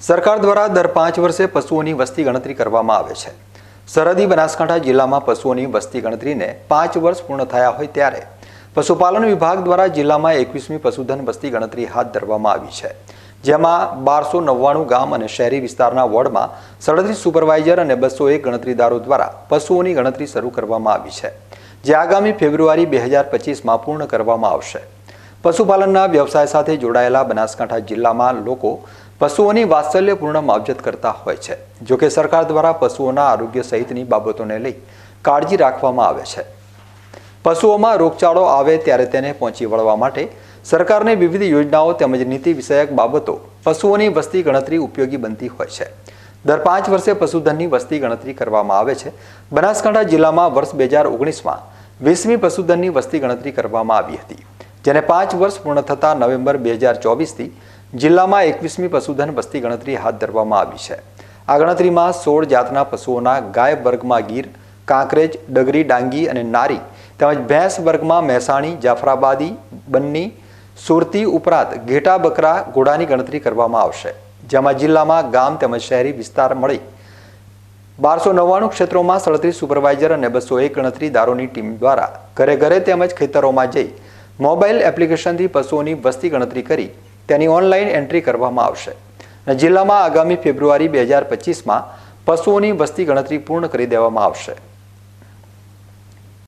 સરકાર દ્વારા દર પાંચ વર્ષે પશુઓની વસ્તી ગણતરી કરવામાં આવે છે. સરહદી બનાસકાંઠા જિલ્લામાં પશુઓની વસ્તી ગણતરીને પાંચ વર્ષ પૂર્ણ થયા હોય ત્યારે પશુપાલન વિભાગ દ્વારા જિલ્લામાં એકવીસમી પશુધન વસ્તી ગણતરી હાથ ધરવામાં આવી છે. જેમાં બારસો નવ્વાણું ગામ અને શહેરી વિસ્તારના વોર્ડમાં સડત્રીસ સુપરવાઇઝર અને બસો એક ગણતરીદારો દ્વારા પશુઓની ગણતરી શરૂ કરવામાં આવી છે. જે આગામી ફેબ્રુઆરી બે હજાર પચીસમાં પૂર્ણ કરવામાં આવશે. પશુપાલનના વ્યવસાય સાથે જોડાયેલા બનાસકાંઠા જિલ્લામાં લોકો પશુઓની વાત્સલ્યપૂર્ણ માવજત કરતા હોય છે જોકે સરકાર દ્વારા પશુઓના આરોગ્ય સહિતની બાબતોને લઈ કાળજી રાખવામાં આવે છે. પશુઓમાં રોગચાળો આવે ત્યારે તેને પહોંચી વળવા માટે સરકારની વિવિધ યોજનાઓ તેમજ નીતિ વિષયક બાબતો પશુઓની વસ્તી ગણતરી ઉપયોગી બનતી હોય છે. દર પાંચ વર્ષે પશુધનની વસ્તી ગણતરી કરવામાં આવે છે. બનાસકાંઠા જિલ્લામાં વર્ષ બે હજાર ઓગણીસમાં વીસમી પશુધનની વસ્તી ગણતરી કરવામાં આવી હતી. જેને પાંચ વર્ષ પૂર્ણ થતાં નવેમ્બર બે હજાર ચોવીસથી જિલ્લામાં એકવીસમી પશુધન વસ્તી ગણતરી હાથ ધરવામાં આવી છે. આ ગણતરીમાં સોળ જાતના પશુઓના ગાય વર્ગમાં ગીર, કાંકરેજ, ડગરી, ડાંગી અને નારી તેમજ ભેંસ વર્ગમાં મહેસાણી, જાફરાબાદી, બન્ની, સુરતી ઉપરાંત ઘેટા બકરા ઘોડાની ગણતરી કરવામાં આવશે. જેમાં જિલ્લામાં ગામ તેમજ શહેરી વિસ્તાર મળી બારસો નવ્વાણું ક્ષેત્રોમાં સડત્રીસ સુપરવાઇઝર અને બસો એક ગણતરીદારોની ટીમ દ્વારા ઘરે ઘરે તેમજ ખેતરોમાં જઈ મોબાઈલ એપ્લિકેશનથી પશુઓની વસ્તી ગણતરી કરી તેની ઓનલાઈન એન્ટ્રી કરવામાં આવશે. અને જિલ્લામાં આગામી ફેબ્રુઆરી બે હજાર પચીસમાં પશુઓની વસ્તી ગણતરી પૂર્ણ કરી દેવામાં આવશે.